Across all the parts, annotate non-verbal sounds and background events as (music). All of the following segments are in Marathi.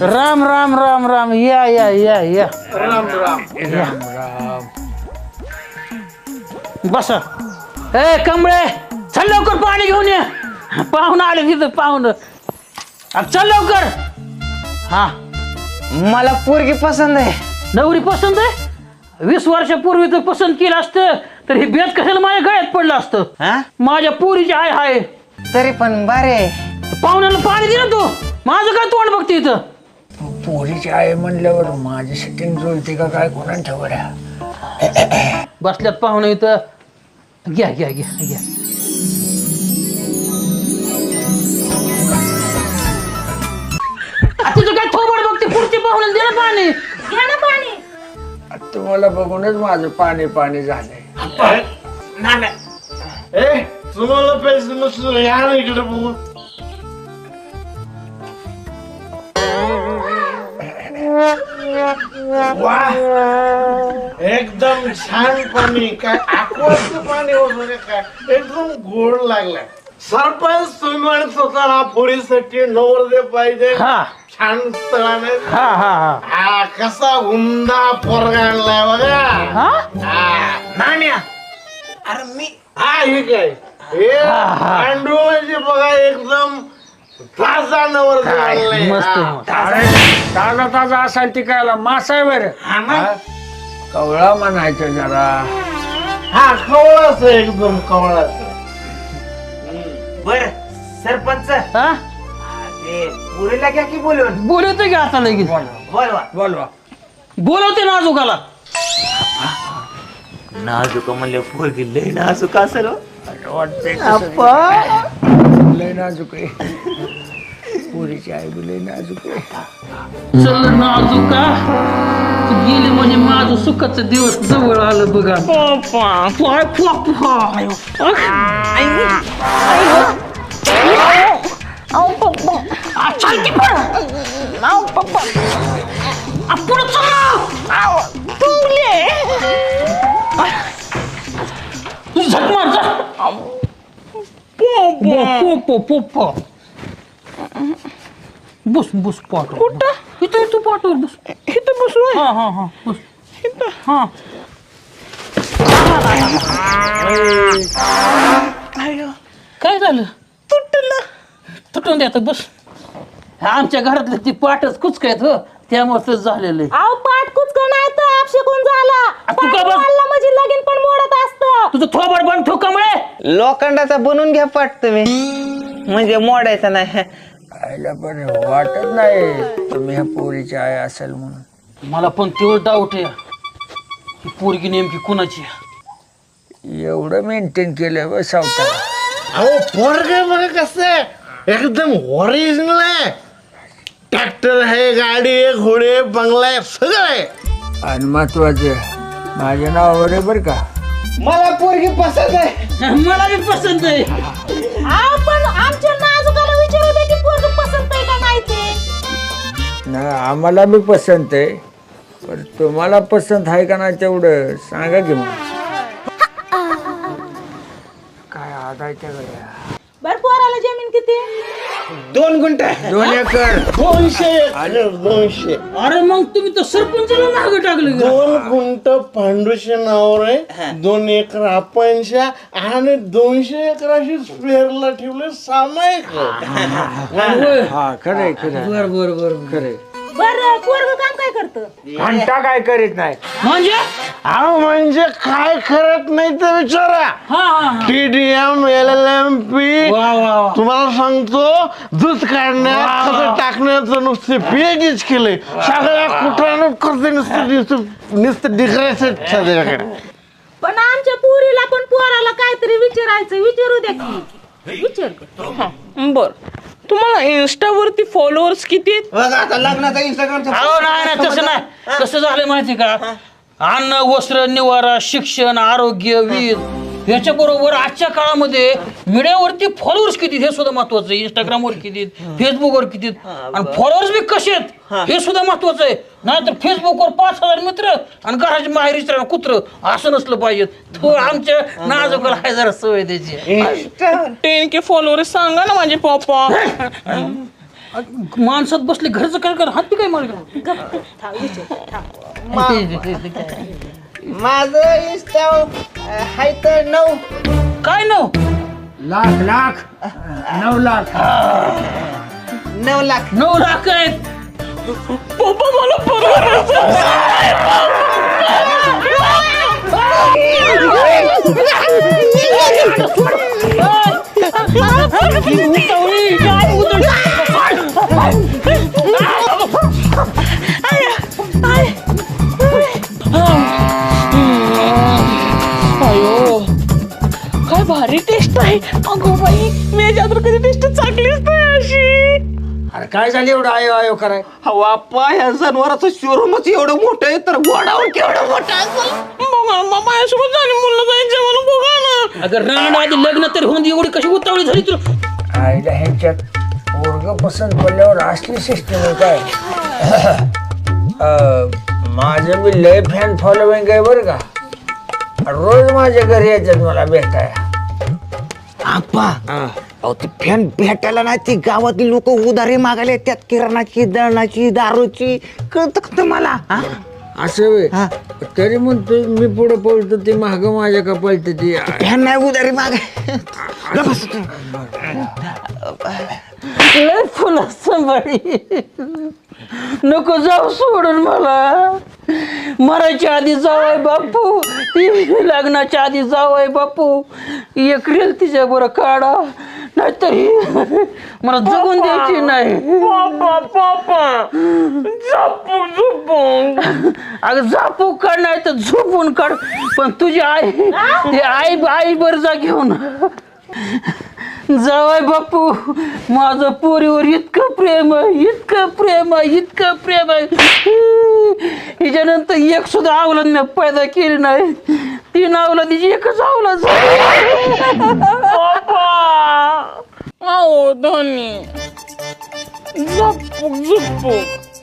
राम राम राम राम. या या या या. राम राम. राम राम बस. ए कमळे चल लवकर पाणी घेऊन ये. पाहुणं आले तिथं पाहुणं. आ, चल लवकर. हा. मला पोरगी पसंत आहे. नवरी पसंत आहे? वीस वर्षापूर्वी जर पसंत केलं असतं तर हे बेत कशाला माझ्या गळ्यात पडलं असतं? हा? माझ्या पोरीची आय हाय. तरी पण बरे. आहे पाहुण्याला पाणी दे ना तू. माझं काय तोंड बघते इथं? पोरीची आहे म्हणल्यावर माझी सेटिंग जुळते का काय कोणा ठेवड्या बसल्यात पाहुणं इथं. घ्या घ्या घ्या घ्या. आ, तिचं काय थोबड बघते? पुढची पाहुणे दे ना पाणी. घ्या ना पाणी. तुम्हाला बघूनच माझं पाणी पाणी झालंय. ए तुम्हाला पैसे नसलं या ना इकडे बघू. वा एकदम छान पाणी काय aquaचं पाणी वगैरे काय एकदम गोड लागलाय. सरपंच तुम्ही म्हणत होता ना पोरीसाठी नवरदे पाहिजे. हा. छान स्थळाने. हा हा हा. हा कसा उमदा पोरगा आणलाय बघा. हा? हा. नाण्या. अरे मी हा हे काय? हे पांडू म्हणजे बघा एकदम ताजा नवर मस्त मस्त. ताजा ताजा असाल टिकायला मासा आहे बरं. कवळा म्हणायचं जरा. हा कवळाच एकदम कवळाच. बर सरपंच. हा? ते पुरीला घ्या की बोलून? बोलवते की आता लगेच? बोलवा. बोलवा. बोलवते नाजूकाला. नाजूक म्हणले पोरगी लय नाजूक असेल हो. वाटतंय कसं लय नाजूक आहे. पोरीची आई बी लय नाजूक आहे. चल नाजूका तू गेली म्हणजे माझं सुखाचं दिवस जवळ आलं बघा. पाय चल की पण पप्पा. पुढे चल झक मार जा पप्पा पप्पा बस बस पाठव. कुठं? इथं इथं पाठव बस. इथं बस हा हा हा बस. इथं हा. काय झालं? तुटलं. तुटून द्या बस. आमच्या घरातलं ती पाठच कुचकायत हो. त्यामुळे तसं झालेलं आहे. अहो पाठ कुचक नाही तर आपशिकून झाला? आ, तू का? वाढला म्हणजे लगीन पण मोडत तुझं थोबड बंद ठेव कमळे लोखंडाचा बनवून घ्या पाठ तुम्ही. म्हणजे मोडायचा नाही. आईला पण वाटत नाही तुम्ही ह्या पोरीची आई असेल म्हणून. मला पण तेवढं डाऊट आहे. की पोरगी नेमकी कुणाची? आहे. एवढं मेंटेन केलं बस सावता अहो पोरग बघा कसं आहे. एकदम ओरिजिनल आहे. ट्रॅक्टर आहे गाडी आहे घोडे बंगला आहे सगळं आहे. आणि महत्वाचं माझ्या नावावर आहे बरं का. मला पोरगी पसंत आहे. मला बी पसंत आहे. अहो पण आमच्या नाजुकाला विचारू दे की पोरग पसंत आहे का नाही ते. ना आम्हाला बी पसंत आहे. पण तुम्हाला पसंत आहे का नाही तेवढं सांगा की मग. काय आदायच्या गड्या. बर पोराला जमीन किती? दोन गुंठ. दोन एकर. दोनशे. एकर, दोनशे. अरे मग तुम्ही तर सरपंचाला मागं टाकलं की. दोन गुंट पांडूच्या नावावर आहे. दोन एकर आपणच्या आणि दोनशे एकर अशी स्पेअरला ठेवले सामायिक होय. हा खरंय खरंय बर बर बर खरंय बर पोरग काम काय करतं? घंटा काय करीत नाही. म्हणजे? अहो म्हणजे काय करत नाही तर विचारा हा हा हा. TDM L L M P वा वा वा. तुम्हाला सांगतो दूध काढण्यात खतं टाकण्याचं नुसते पेजच केलंय. सगळ्या कुठं करते नुसतं नुसतं पण आमच्या पुरीला पण पोराला काहीतरी विचारायचं विचारू द्या की. विचार बर. तुम्हाला इन्स्टावरती फॉलोअर्स किती आहेत? बघा आता लग्नाचा इंस्टाग्रामचा अहो नाही नाही तसं नाही. कसं झालं माहिती का? अन्न वस्त्र निवारा शिक्षण आरोग्य वीज याच्या बरोबर आजच्या काळामध्ये मीडियावरती फॉलोअर्स किती आहेत हे सुद्धा महत्वाचं आहे. इंस्टाग्रामवर किती आहेत, फेसबुकवर किती आहेत. आणि फॉलोअर्स बी कसे आहेत? हे. सुद्धा महत्वाचं आहे. नाहीतर फेसबुकवर पाच हजार मित्र आणि घराच्या माहेरी कुत्र असं नसलं पाहिजे. तो आमच्या नाजुकाला आहे जरा सवय त्याची. टेन के फॉलोअर्स सांगा ना माझे पप्पा माणसात बसले घरचं काय कर हात बी काय मार माझं हाय तर नऊ. काय नव लाख लाख. नऊ लाख. नऊ लाख. नऊ लाख आहेत. पप्पा मला पगार अयो काय भारी टेस्ट आहे. अगो बाई मी याच्यावर कधी टेस्ट चांगलीच नाही अशी. अरे काय झालं एवढं आयो आयो कराय? बाप्पा ह्या जनावराचं शोरूमच एवढं मोठं आहे तर गोडाऊन केवढं मोठं असेल? माझ्यासोबत झाली मुलं जायचं मला बघा ना. अगं आधी लग्न तरी होऊन एवढी कशी उतावळी झाली तुला? आईला ह्यांच्यात पसंत पडल्यावर असली सिस्टम आहे काय? (coughs) अं, माझं बी लय फॅन फॉलोविंग आहे बरं का. रोज माझ्या घरी येतात मला भेटाय आप्पा अहो ते फॅन भेटायला नाही ती गावातील लोक उधारी मागायला येतात किराणाची दळणाची दारूची. कळतं का तुम्हाला? हा? असं होय. हा. तरी म्हणतो मी पुढे पळतो ते महाग माझ्या का पळतं ते फॅन नाही उधारी मागाय लय फुलं सांभाळी नको जाऊ सोडून मला. मरायच्या आधी जावाय बापू. ती लग्नाच्या आधी जावाय बापू. एक रेल तिच्या बरं काढा. नाहीतरी. मला जगून द्यायची नाही. पापा पापा झोपू झोपू अगं जापू काढ नाही तर झोपून काढ. पण तुझी आई ते आई आई बर जा घेऊन. जावाय बापू माझं पोरीवर इतकं प्रेम आहे इतकं प्रेम आहे इतकं प्रेम आहे. हिच्यानंतर एक सुद्धा आवलाद मी पैदा केली नाही. तीन तिची एकच आवलाद पापा आओ धनी झोपू झोपू.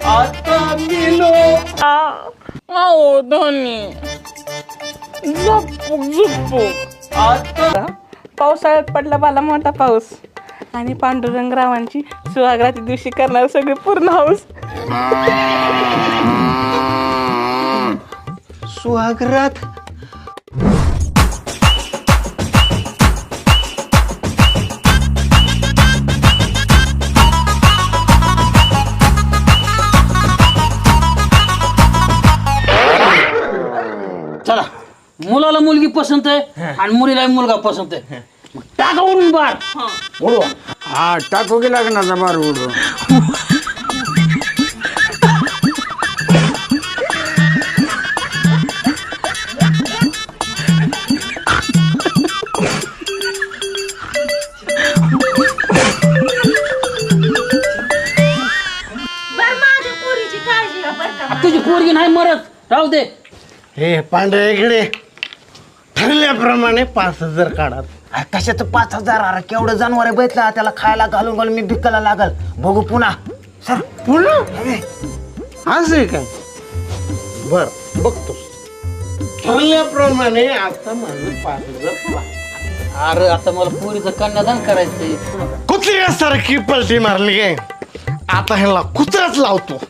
आता मिलो. आओ धनी झोपू झोपू. आता पावसाळ्यात पडला बाला मोठा पाऊस. आणि पांडुरंगरावांची सुहागराती दिवशी करणार सगळे पूर्ण हाऊस सुहागरात पसंत आहे आणि मुलीला मुलगा पसंत आहे. मग टाका उडून बार हा टाकू की लग्नाचा बार उडू बरं माझ्या पोरीची काळजी घ्या बरं का. तुझी पोरगी नाही मरत. राहू दे. हे पांढऱ्या इकडे. ठरल्याप्रमाणे पाच हजार काढा तशाच पाच हजार? अरे केवढं जनावर बैठला त्याला खायला घालून घालून मी भिकायला लागल. बघू पुन्हा. सर पुन्हा? असं आहे काय बर बघतो. ठरल्याप्रमाणे आता माझं पाच हजार. अरे आता मला पोरीचं कन्यादान करायचंय. कुत्र्यासारखी पलटी मारली आता ह्याला कुत्राच लावतो.